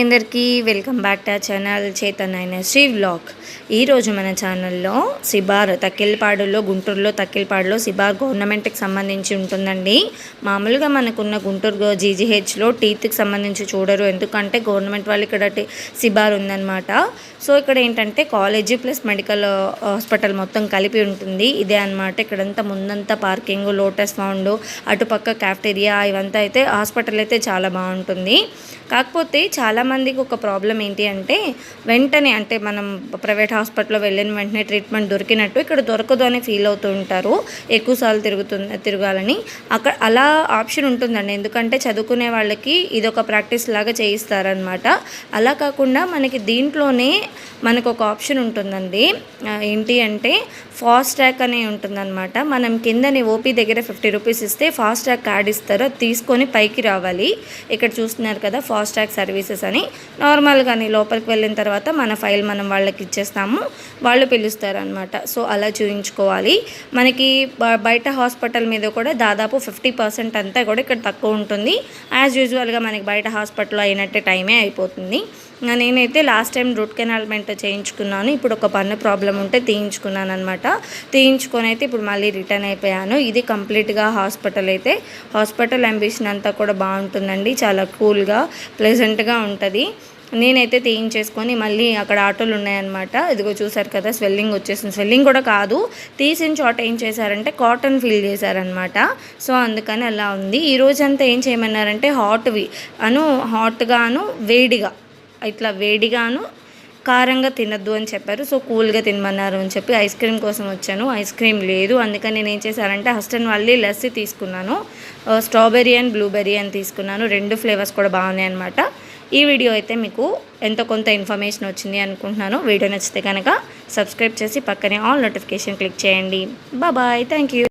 అందరికీ welcome back to channel అయిన Sri vlog. ఈరోజు మన ఛానల్లో సిబార్ తక్కిలపాడులో గుంటూరులో తక్కిలపాడులో సిబార్ గవర్నమెంట్కి సంబంధించి ఉంటుందండి. మామూలుగా మనకున్న గుంటూరు జీజీహెచ్లో టీత్కి సంబంధించి చూడరు. ఎందుకంటే గవర్నమెంట్ వాళ్ళు ఇక్కడ సిబార్ ఉందన్నమాట. సో ఇక్కడ ఏంటంటే కాలేజీ ప్లస్ మెడికల్ హాస్పిటల్ మొత్తం కలిపి ఉంటుంది. ఇదే అనమాట ఇక్కడంతా ముందంతా పార్కింగ్ లోటస్ ఫౌండ్ అటుపక్క క్యాఫ్టేరియా ఇవంతా అయితే హాస్పిటల్ అయితే చాలా బాగుంటుంది. కాకపోతే చాలా చాలామందికి ఒక ప్రాబ్లం ఏంటి అంటే వెంటనే అంటే మనం ప్రైవేట్ హాస్పిటల్లో వెళ్ళిన వెంటనే ట్రీట్మెంట్ దొరికినట్టు ఇక్కడ దొరకదు అని ఫీల్ అవుతూ ఉంటారు. ఎక్కువసార్లు తిరుగుతుంది తిరగాలని. అక్కడ అలా ఆప్షన్ ఉంటుందండి. ఎందుకంటే చదువుకునే వాళ్ళకి ఇది ఒక ప్రాక్టీస్ లాగా చేయిస్తారనమాట అలా కాకుండా మనకి దీంట్లోనే మనకు ఒక ఆప్షన్ ఉంటుందండి. ఏంటి అంటే ఫాస్ట్ ట్రాక్ అనే ఉంటుందన్నమాట. మనం కిందని ఓపీ దగ్గర ఫిఫ్టీ రూపీస్ ఇస్తే ఫాస్ట్ ట్రాక్ కార్డ్ ఇస్తారు. తీసుకొని పైకి రావాలి. ఇక్కడ చూస్తున్నారు కదా ఫాస్ట్ ట్రాక్ సర్వీసెస్ అని నార్మల్గానే లోపలికి వెళ్ళిన తర్వాత మన ఫైల్ మనం వాళ్ళకి ఇచ్చేస్తాము. వాళ్ళు పిలుస్తారు అనమాట సో అలా చూయించుకోవాలి. మనకి బయట హాస్పిటల్ మీద కూడా దాదాపు ఫిఫ్టీ పర్సెంట్ అంతా కూడా ఇక్కడ తక్కువ ఉంటుంది. యాజ్ యూజువల్గా మనకి బయట హాస్పిటల్ అయినట్టే టైమే అయిపోతుంది. నేనైతే లాస్ట్ టైం రూట్ కెనాల్మెంట్ చేయించుకున్నాను. ఇప్పుడు ఒక పన్ను ప్రాబ్లం ఉంటే తీయించుకున్నాను అనమాట తీయించుకొని అయితే ఇప్పుడు మళ్ళీ రిటర్న్ అయిపోయాను. ఇది కంప్లీట్గా హాస్పిటల్ అయితే హాస్పిటల్ అంబిషన్ అంతా కూడా బాగుంటుందండి. చాలా కూల్గా ప్లెజెంట్గా ఉంటుంది. నేనైతే తీయించేసుకొని మళ్ళీ అక్కడ ఆటోలు ఉన్నాయన్నమాట. ఇదిగో చూసారు కదా స్వెల్లింగ్ వచ్చేసింది. స్వెల్లింగ్ కూడా కాదు తీసిన చోట ఏం చేశారంటే కాటన్ ఫిల్ చేశారనమాట సో అందుకని అలా ఉంది. ఈ రోజంతా ఏం చేయమన్నారంటే హాట్వి అను హాట్గాను వేడిగా. ఇట్లా వేడిగాను కారంగా తినద్దు అని చెప్పారు. సో కూల్గా తినమన్నారు అని చెప్పి ఐస్ క్రీమ్ కోసం వచ్చాను. ఐస్ క్రీమ్ లేదు. అందుకని నేను ఏం చేశానంటే హస్టన్ వాళ్ళి లస్సీ తీసుకున్నాను. స్ట్రాబెర్రీ అండ్ బ్లూబెర్రీ అని తీసుకున్నాను. రెండు ఫ్లేవర్స్ కూడా బాగున్నాయి అనమాట ఈ వీడియో అయితే మీకు ఎంతో కొంత ఇన్ఫర్మేషన్ వచ్చింది అనుకుంటున్నాను. వీడియో నచ్చితే కనుక సబ్స్క్రైబ్ చేసి పక్కనే ఆల్ నోటిఫికేషన్ క్లిక్ చేయండి. బాయ్. Thank you.